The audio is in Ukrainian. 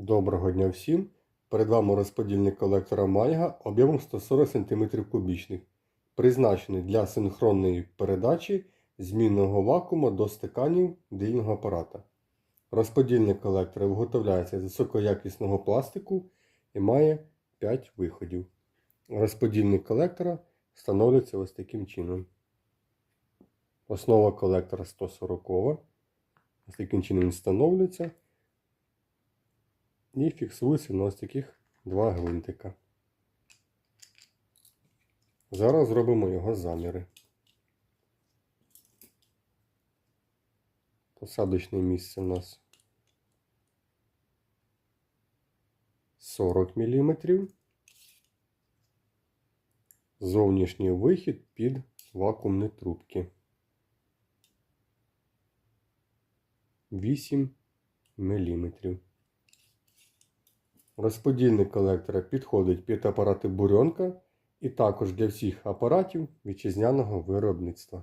Доброго дня всім! Перед вами розподільник колектора Майга об'ємом 140 см кубічних, призначений для синхронної передачі змінного вакуума до стиканів дильного апарата. Розподільник колектора виготовляється з високоякісного пластику і має 5 виходів. Розподільник колектора встановлюється ось таким чином. Основа колектора 140. Ось таким чином він встановлюється і фіксується на ось таких два гвинтика. Зараз зробимо його заміри. Посадочне місце у нас 40 мм. Зовнішній вихід під вакуумні трубки. 8 мм. Розподільник колектора підходить під апарати бурьонка і також для всіх апаратів вітчизняного виробництва.